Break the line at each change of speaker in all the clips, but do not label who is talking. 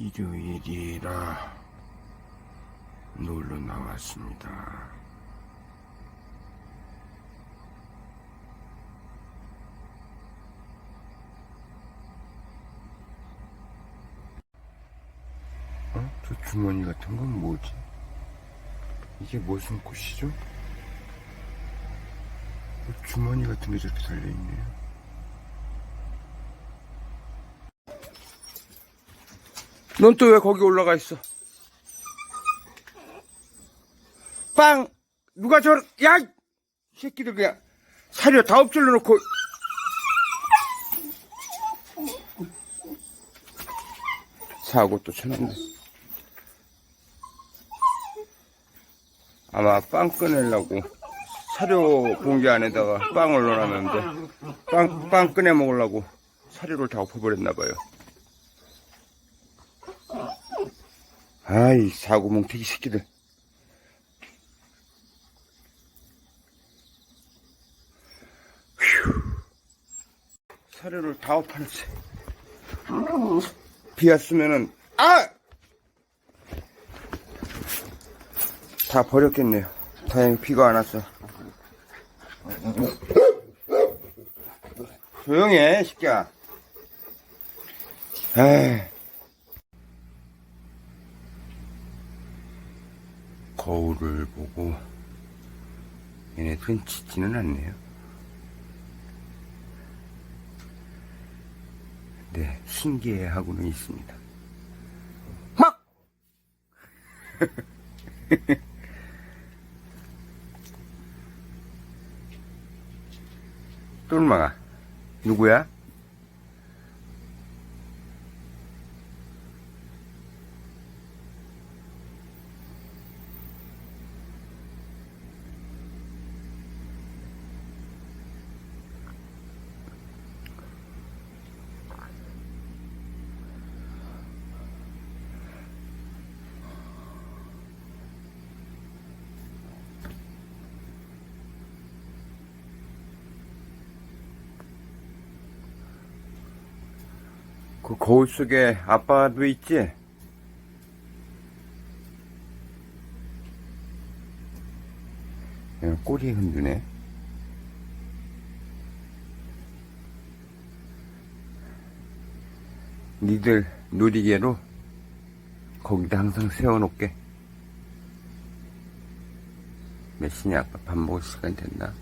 일요일이라 놀러 나왔습니다. 어? 저 주머니 같은 건 뭐지? 이게 무슨 꽃이죠? 뭐 주머니 같은 게 저렇게 달려있네요. 넌 또 왜 거기 올라가 있어? 빵! 누가 저, 야! 이 새끼들 그냥 사료 다 엎질러 놓고. 사고 또 쳤는데. 아마 빵 꺼내려고 사료 봉지 안에다가 빵을 넣어놨는데 빵, 빵 꺼내 먹으려고 사료를 다 엎어버렸나봐요. 아이, 사고 뭉태기 새끼들. 휴. 사료를 다 엎어놨어. 비 왔으면은, 아! 다 버렸겠네요. 다행히 비가 안 왔어. 조용히 해, 새끼야. 에이. 거울을 보고 얘네들은 짖지는 않네요. 네, 신기해하고는 있습니다. 막! 똘망아, 누구야? 그 거울 속에 아빠도 있지? 야, 꼬리 흔드네. 니들 놀이개로 거기다 항상 세워놓게. 몇 시냐? 아빠 밥 먹을 시간 됐나?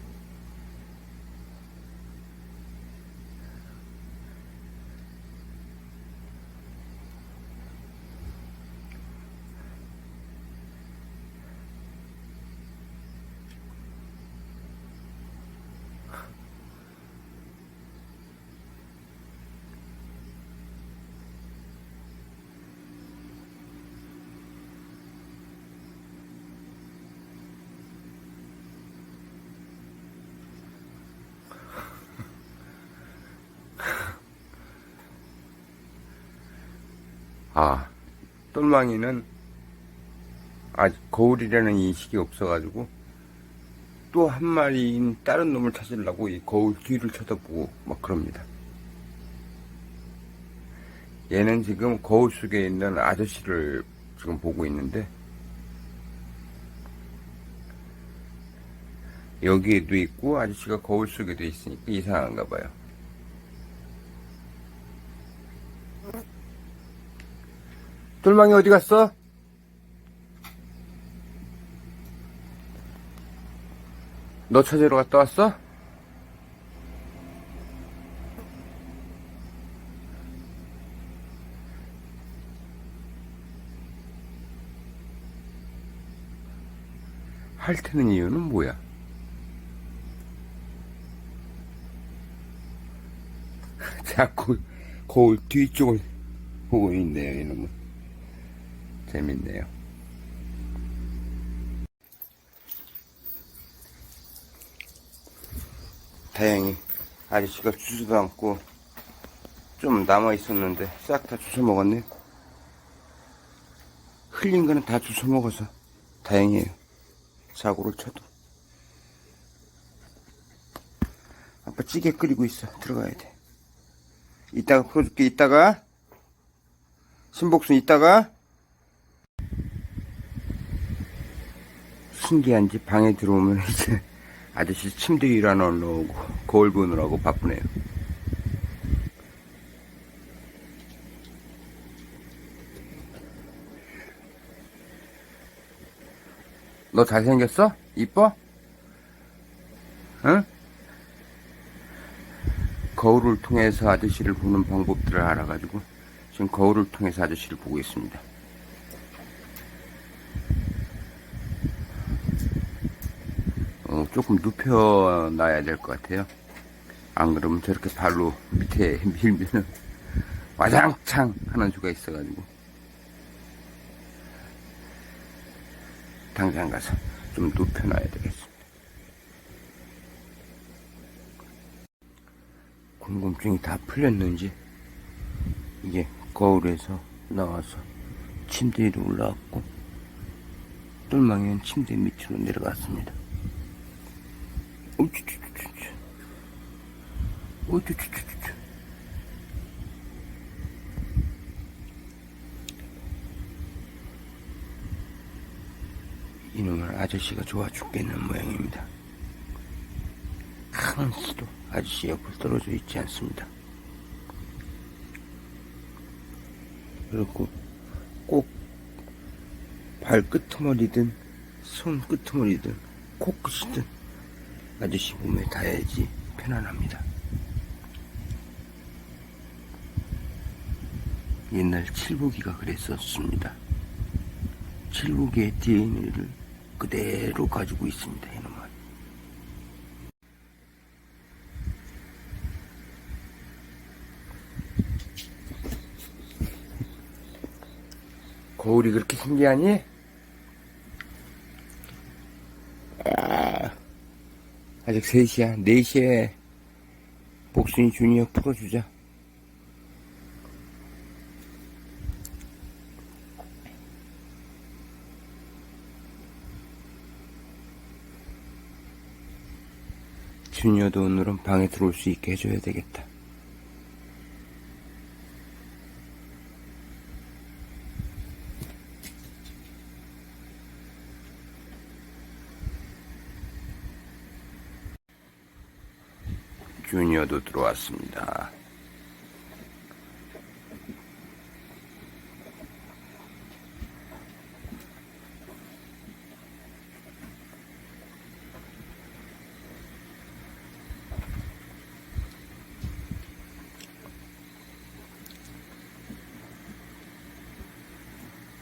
아, 똘망이는 아직 거울이라는 인식이 없어가지고 또 한 마리인 다른 놈을 찾으려고 이 거울 뒤를 쳐다보고 막 그럽니다. 얘는 지금 거울 속에 있는 아저씨를 지금 보고 있는데 여기에도 있고 아저씨가 거울 속에도 있으니까 이상한가 봐요. 똘망이 어디 갔어? 너 찾으러 갔다 왔어? 핥는 이유는 뭐야? 자꾸 거울 뒤쪽을 보고 있네요, 이놈은. 재밌네요. 다행히 아저씨가 주지도 않고 좀 남아 있었는데 싹 다 주워 먹었네. 흘린 거는 다 주워 먹어서 다행이에요. 사고를 쳐도. 아빠 찌개 끓이고 있어. 들어가야 돼. 이따가 풀어줄게. 이따가 신복순 이따가 신기한지 방에 들어오면 이제 아저씨 침대 위로 하나 올라오고 거울 보느라고 바쁘네요. 너 잘생겼어? 이뻐? 응? 거울을 통해서 아저씨를 보는 방법들을 알아가지고 지금 거울을 통해서 아저씨를 보고 있습니다. 조금 눕혀 놔야 될 것 같아요. 안 그러면 저렇게 발로 밑에 밀면은 와장창 하는 수가 있어가지고 당장 가서 좀 눕혀놔야 되겠습니다. 궁금증이 다 풀렸는지 이게 거울에서 나와서 침대 위로 올라왔고 똘망이는 침대 밑으로 내려갔습니다. 이놈은 아저씨가 좋아 죽겠는 모양입니다. 한시도 아저씨 옆을 떨어져 있지 않습니다. 그리고 꼭 발끄트머리든 손끄트머리든 코끝이든 아저씨 몸에 닿아야지 편안합니다. 옛날 칠보기가 그랬었습니다. 칠보기의 DNA를 그대로 가지고 있습니다. 이놈은. 거울이 그렇게 신기하니? 아직 3시야. 4시에 복순이 주니어 풀어주자. 주니어도 오늘은 방에 들어올 수 있게 해줘야 되겠다. 주니어도 들어왔습니다.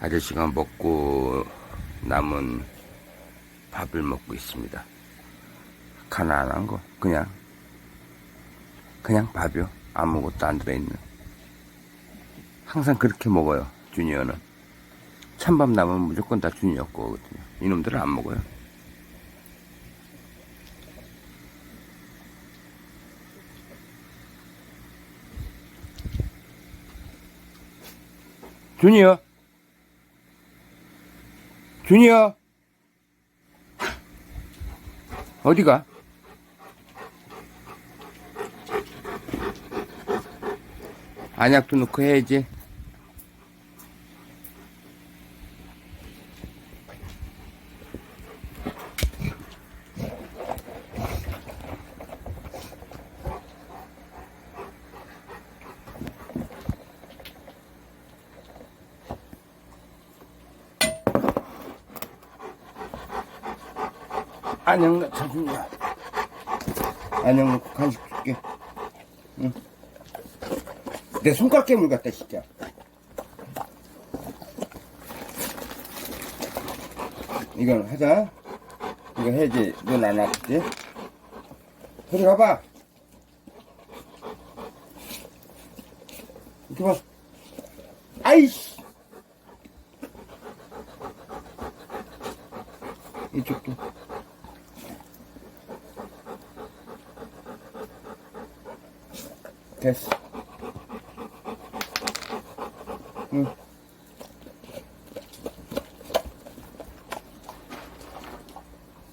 아저씨가 먹고 남은 밥을 먹고 있습니다. 가난한 거 그냥 그냥 밥이요. 아무것도 안 들어있는. 항상 그렇게 먹어요. 주니어는. 찬밥 남으면 무조건 다 주니어 거거든요. 이놈들은 안 먹어요. 주니어. 주니어. 어디가? 안약도 넣고 해야지. 안녕 넣자 준다. 안녕 넣고 간식 줄게. 응. 내 손가락 깨물 같다 진짜. 이건 하자. 이거 해야지. 눈안 아프지. 저리 가봐 이렇게 봐 아이씨 이쪽도 됐어 응.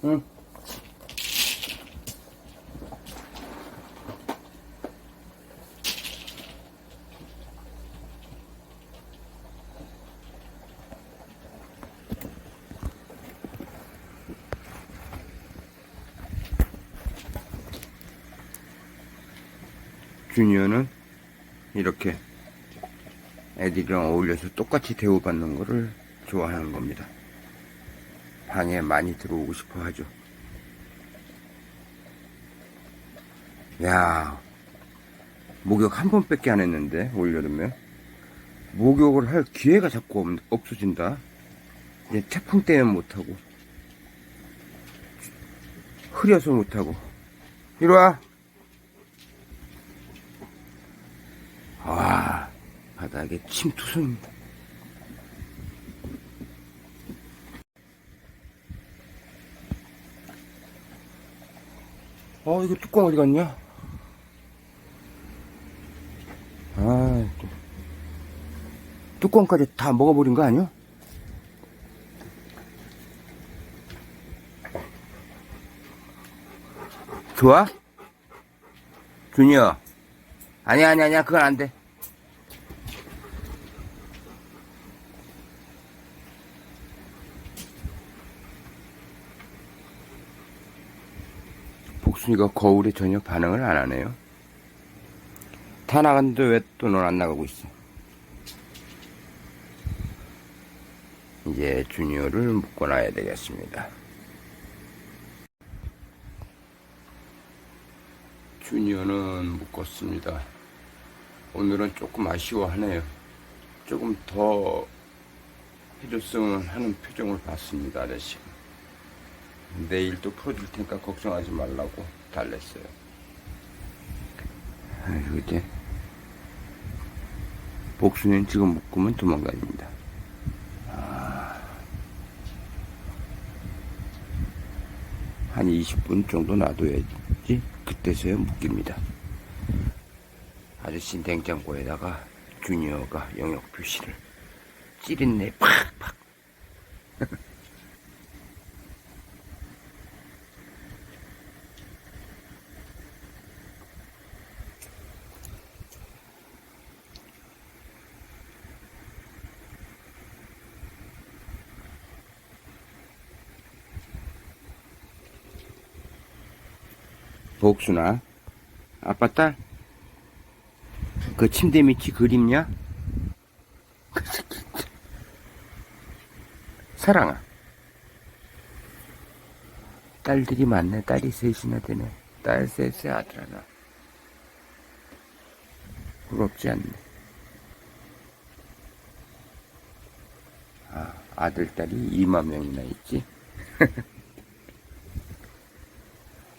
응. 주니어는 이렇게 애들이랑 어울려서 똑같이 대우받는 거를 좋아하는 겁니다. 방에 많이 들어오고 싶어 하죠. 야, 목욕 한 번밖에 안 했는데, 올여름에. 목욕을 할 기회가 자꾸 없, 없어진다. 이제 태풍 때문에 못하고. 흐려서 못하고. 이리 와. 와, 바닥에 침투성입니다. 어, 이거 뚜껑 어디 갔냐? 아, 또. 뚜껑까지 다 먹어버린 거 아니야? 좋아? 준이야. 아니야, 아니야, 아니야. 그건 안 돼. 복순이가 거울에 전혀 반응을 안 하네요. 다 나갔는데 왜 또 넌 안 나가고 있어? 이제 주니어를 묶어놔야 되겠습니다. 주니어는 묶었습니다. 오늘은 조금 아쉬워하네요. 조금 더 해줬으면 하는 표정을 봤습니다, 아저씨. 내일 또 풀어줄 테니까 걱정하지 말라고 달랬어요. 아이고, 이제. 복수는 지금 묶으면 도망다닙니다. 한 20분 정도 놔둬야지 그때서야 묶입니다. 아저씨 냉장고에다가 주니어가 영역 표시를 찌린내 팍팍 복수나. 아빠 딸 그 침대 밑이 그림냐? 그 새끼 사랑아. 딸들이 많네. 딸이 셋이나 되네. 딸 셋에 아들 하나. 부럽지 않네. 아, 아들 딸이 2만 명이나 있지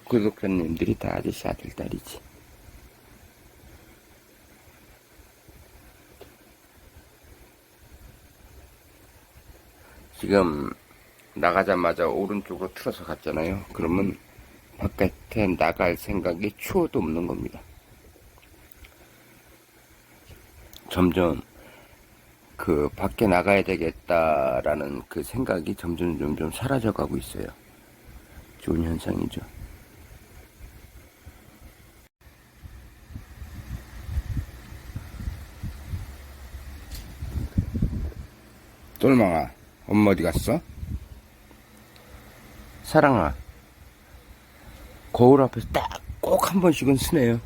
구독자님들이 다 아저씨 아들 딸이지. 지금 나가자마자 오른쪽으로 틀어서 갔잖아요. 그러면 바깥에 나갈 생각이 추워도 없는 겁니다. 점점 그 밖에 나가야 되겠다라는 그 생각이 점점 점점 사라져 가고 있어요. 좋은 현상이죠. 똘망아, 엄마 어디 갔어? 사랑아, 거울 앞에서 딱 꼭 한 번씩은 쓰네요.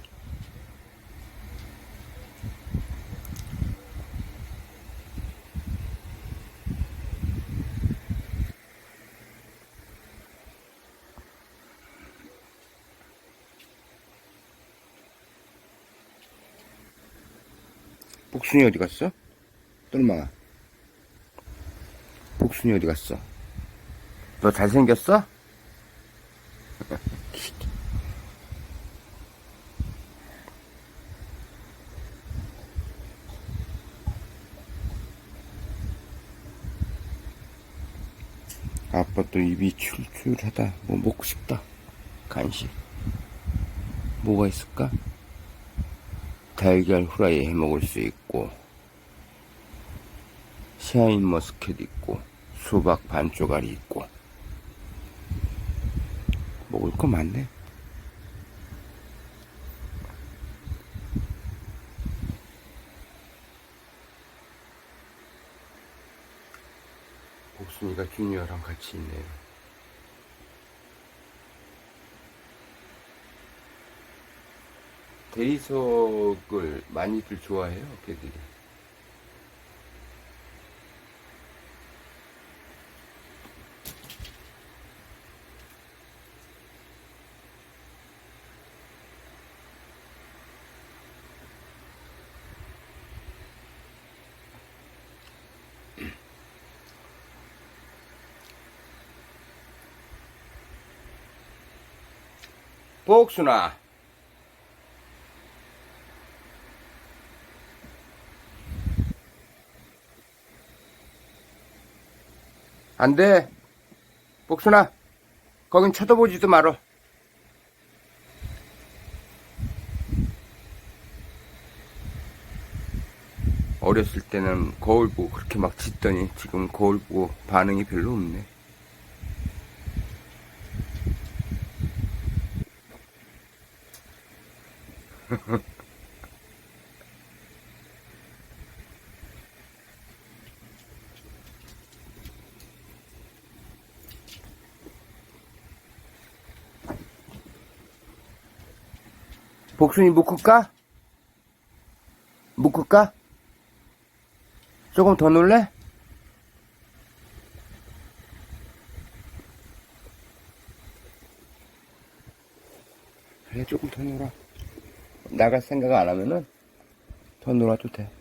복순이 어디 갔어? 똘망아. 복순이 어디 갔어? 너 잘생겼어? 아빠 또 입이 출출하다. 뭐 먹고 싶다. 간식. 뭐가 있을까? 달걀 후라이 해 먹을 수 있고, 샤인 머스켓 있고, 수박 반 쪼가리 있고, 먹을 거 많네. 복순이가 주니어랑 같이 있네요. 대리석을 많이들 좋아해요, 개들이. 복순아. 안 돼. 복순아. 거긴 쳐다보지도 말어. 어렸을 때는 거울 보고 그렇게 막 짖더니 지금 거울 보고 반응이 별로 없네. 복순이 묶을까? 묶을까? 조금 더 놀래? 그래, 조금 더 놀아. 나갈 생각 안 하면은 더 놀아도 돼.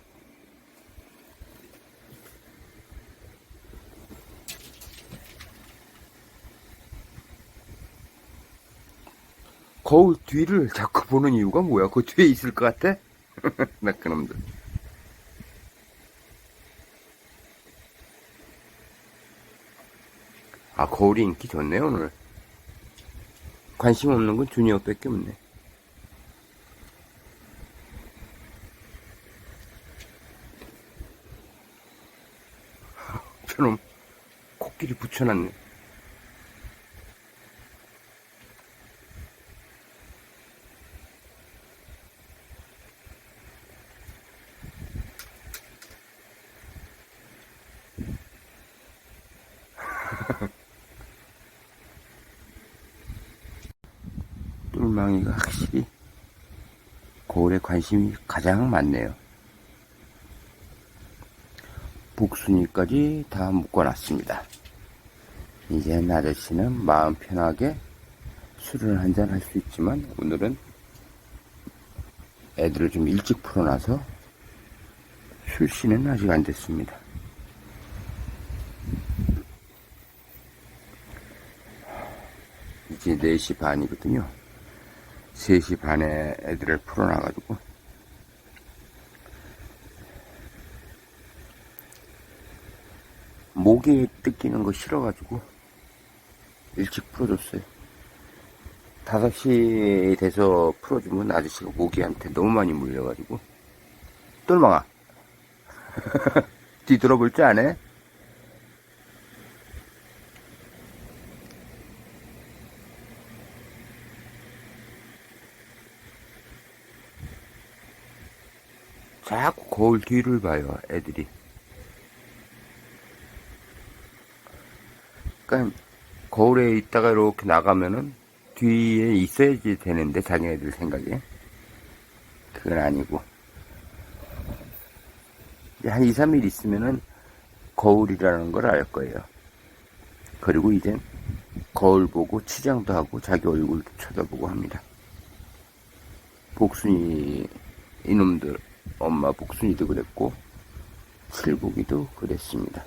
거울 뒤를 자꾸 보는 이유가 뭐야? 그 뒤에 있을 것 같아? 나 그놈들. 아, 거울이 인기 좋네, 오늘. 관심 없는 건 주니어 밖에 없네. 저놈, 코끼리 붙여놨네. 똘망이가 확실히 거울에 관심이 가장 많네요. 복순이까지 다 묶어놨습니다. 이제 아저씨는 마음 편하게 술을 한잔 할 수 있지만 오늘은 애들을 좀 일찍 풀어놔서 출시는 아직 안 됐습니다. 이제 4시 반이거든요. 3시 반에 애들을 풀어놔가지고 목에 뜯기는 거 싫어가지고 일찍 풀어줬어요. 5시 돼서 풀어주면 아저씨가 모기한테 너무 많이 물려가지고 똘망아 뒤돌아볼 줄 아네? 자꾸 거울 뒤를 봐요, 애들이. 그러니까 거울에 있다가 이렇게 나가면은 뒤에 있어야지 되는데 자기네들 생각에 그건 아니고 한 2, 3일 있으면은 거울이라는 걸 알 거예요. 그리고 이제 거울 보고 치장도 하고 자기 얼굴도 쳐다보고 합니다. 복순이 이놈들 엄마 복순이도 그랬고 칠복이도 그랬습니다.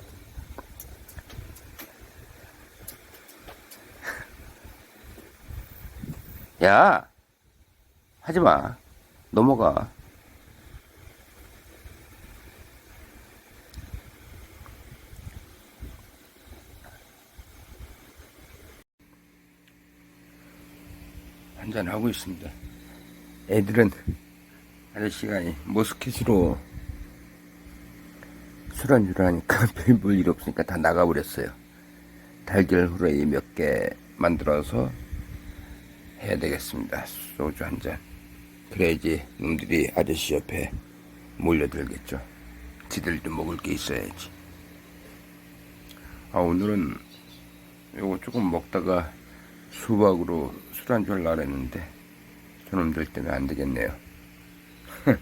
야, 하지 마. 넘어가. 한잔 하고 있습니다. 애들은 아저씨가 이 모스켓으로 술 안주를 하니까 별볼일 없으니까 다 나가버렸어요. 달걀 후라이 몇 개 만들어서 해야 되겠습니다. 소주 한 잔. 그래야지 놈들이 아저씨 옆에 몰려들겠죠. 지들도 먹을 게 있어야지. 아, 오늘은 요거 조금 먹다가 수박으로 술 안주 하려고 했는데 저놈들 때문에 안 되겠네요.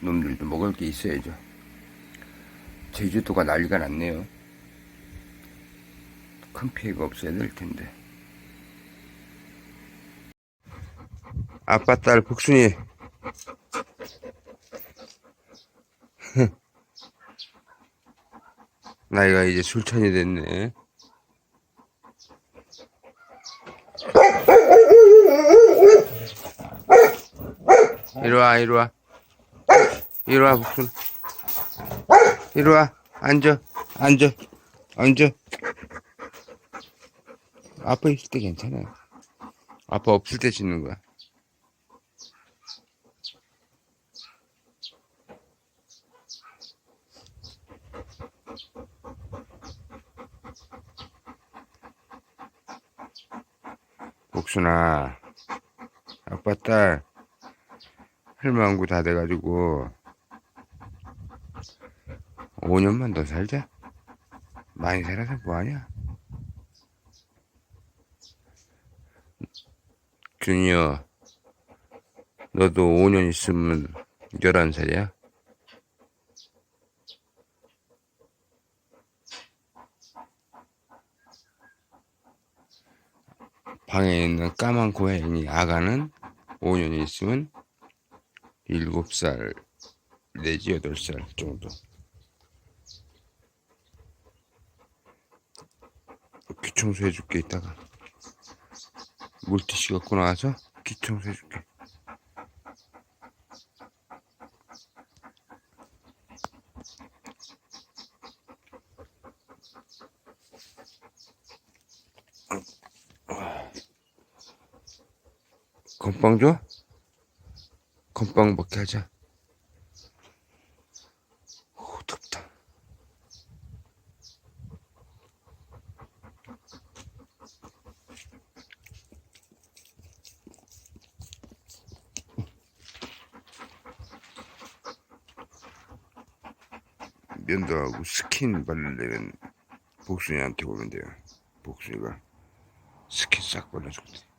놈들도 먹을 게 있어야죠. 제주도가 난리가 났네요. 큰 피해가 없어야 될 텐데. 아빠 딸 복순이 나이가 이제 술찬이 됐네. 이리 와, 이리 와. 이리 와, 복순. 이리 와. 앉아. 앉아. 앉아. 아빠 있을 때 괜찮아. 아빠 없을 때 짖는 거야. 복순아, 아빠 딸, 할망구 다 돼가지고, 5년만 더 살자. 많이 살아서 뭐하냐? 준이야, 너도 5년 있으면 11살이야? 방에 있는 까만 고양이 아가는 5년 있으면 7살 내지 8살 정도. 귀 청소 해줄게 이따가 물티슈 갖고 나와서 귀 청소 해줄게 건빵 줘? 건빵 먹게 하자 오 덥다 면도 하고 스킨 바르려면 복순이한테 오면 돼요. 복순이가 스킨 싹 발라주거든.